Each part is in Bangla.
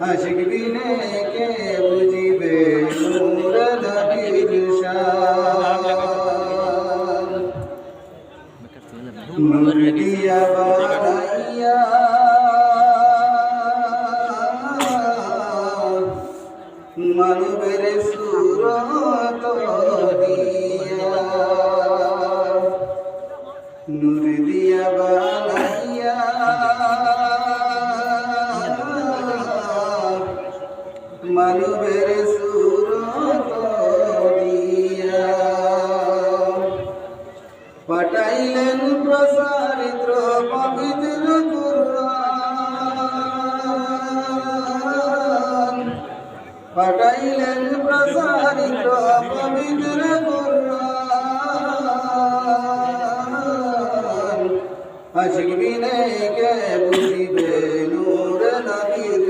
আশিক কে বুঝিবে নূর দিয়া বানাইয়া মানবের সুরত দিয়া। নূর দিয়া বানাইয়া। মানবের সুরত দিয়া পাঠাইলেন প্রসারিত পবিত্র কুরআন। পাঠাইলেন প্রসারিত পবিত্র কুরআন। আশিক বিনে কে বুঝিবে নূর নবীর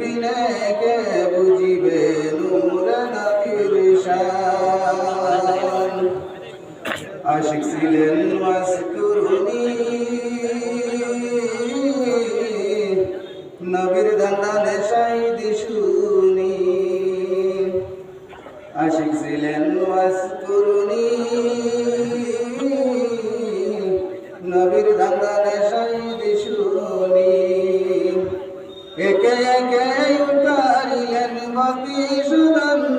বিনে কে বুঝিবে নূর নবীর শান আশিক ছিলেন মাসকুরুনি নবীর ধান্দা নেশাই দিশুনি। আশিক ছিলেন মাসকুরুনি নবীর ধান্দা নেশাই দিশুনি। একে একে উতারিলেন মতি সুনন্দান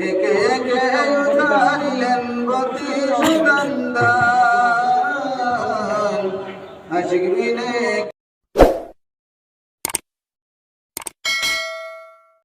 একে একে উতারিলেন মতি সুনন্দান আশিক